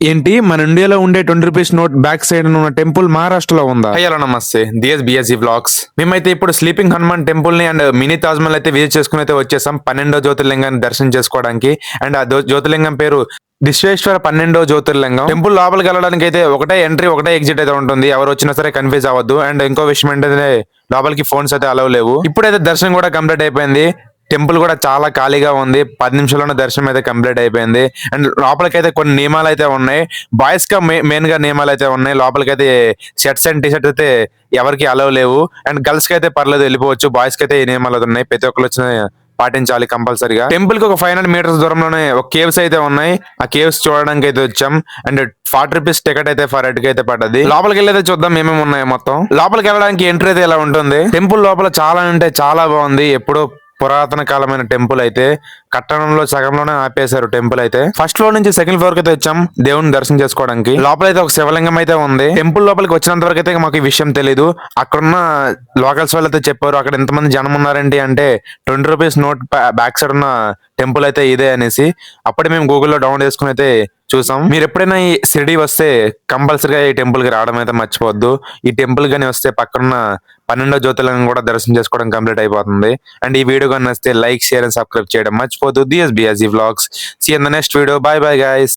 ఏంటి? మన ఇండియాలో ఉండే twenty rupees note back side ఉన్న టెంపుల్ మహారాష్ట్రలో ఉందా? హలో నమస్తే. దిఎస్ బిఎస్సి వ్లాగ్స్ మేమైతే ఇప్పుడు స్లీపింగ్ హనుమాన్ టెంపుల్ని అండ్ మినీ తాజ్ మహల్ అయితే విజిట్ చేసుకుని అయితే వచ్చేసాం పన్నెండో జ్యోతిర్లింగాన్ని దర్శనం చేసుకోవడానికి. అండ్ ఆ జ్యోతిర్లింగం పేరు విశ్వేశ్వర పన్నెండో జ్యోతిర్లింగం. టెంపుల్ లోపలికి వెళ్ళడానికి అయితే ఒకటే ఎంట్రీ ఒకటే ఎగ్జిట్ అయితే ఉంటుంది. ఎవరు వచ్చినా సరే కన్ఫ్యూజ్ అవ్వద్దు. అండ్ ఇంకో విషయం ఏంటంటే లోపలికి ఫోన్స్ అయితే అలవ్ లేవు. ఇప్పుడైతే దర్శనం కూడా కంప్లీట్ అయిపోయింది. టెంపుల్ కూడా చాలా ఖాళీగా ఉంది. పది నిమిషాల్లోనే దర్శనం అయితే కంప్లీట్ అయిపోయింది. అండ్ లోపలికైతే కొన్ని నియమాలు అయితే ఉన్నాయి. బాయ్స్గా మెయిన్గా నియమాలు అయితే ఉన్నాయి. లోపలికైతే షర్ట్స్ అండ్ టీ షర్ట్ అయితే ఎవరికి అలవ్ లేవు. అండ్ గర్ల్స్కి అయితే పర్లేదు వెళ్ళిపోవచ్చు. బాయ్స్కి అయితే ఈ నియమాలు అయితే ఉన్నాయి? ప్రతి ఒక్కరు వచ్చిన పాటించాలి కంపల్సరీగా. టెంపుల్కి ఒక ఫైవ్ హండ్రెడ్ మీటర్స్ దూరంలోనే ఒక కేవ్స్ అయితే ఉన్నాయి. ఆ కేవ్స్ చూడడానికి అయితే వచ్చాం. అండ్ ఫార్టీ రూపీస్ టికెట్ అయితే ఫర్ హెడ్ అయితే పడ్డది. లోపలికి వెళ్ళి అయితే చూద్దాం ఏమేమి ఉన్నాయి మొత్తం. లోపలికి వెళ్ళడానికి ఎంట్రీ అయితే ఇలా ఉంటుంది? టెంపుల్ లోపల చాలా అంటే చాలా బాగుంది. ఎప్పుడో పురాతన కాలమైన టెంపుల్ అయితే కట్టడంలో సగంలోనే ఆపేశారు టెంపుల్ అయితే. ఫస్ట్ ఫ్లోర్ నుంచి సెకండ్ ఫ్లోర్కి అయితే వచ్చాం దేవుని దర్శనం చేసుకోవడానికి. లోపల అయితే ఒక శివలింగం అయితే ఉంది. టెంపుల్ లోపలికి వచ్చినంత వరకు అయితే మాకు ఈ విషయం తెలియదు అక్కడున్న లోకల్స్ వాళ్ళు అయితే చెప్పారు అక్కడ ఎంతమంది జనం ఉన్నారంటే అంటే twenty rupees note back side ఉన్న టెంపుల్ అయితే ఇదే అనేసి. అప్పుడే మేము గూగుల్లో డౌన్లోడ్ చేసుకుని అయితే చూసాం. మీరు ఎప్పుడైనా ఈ షిరిడి వస్తే కంపల్సరీగా ఈ టెంపుల్కి రావడం అయితే మర్చిపోవద్దు. ఈ టెంపుల్ గాని వస్తే పక్కన పన్నెండో జ్యోతిలింగం కూడా దర్శనం చేసుకోవడం కంప్లీట్ అయిపోతుంది. అండ్ ఈ వీడియో కానీ వస్తే లైక్ షేర్ అండ్ సబ్స్క్రైబ్ చేయడం మర్చిపోద్దు DS BSG vlogs. See in the next video bye bye guys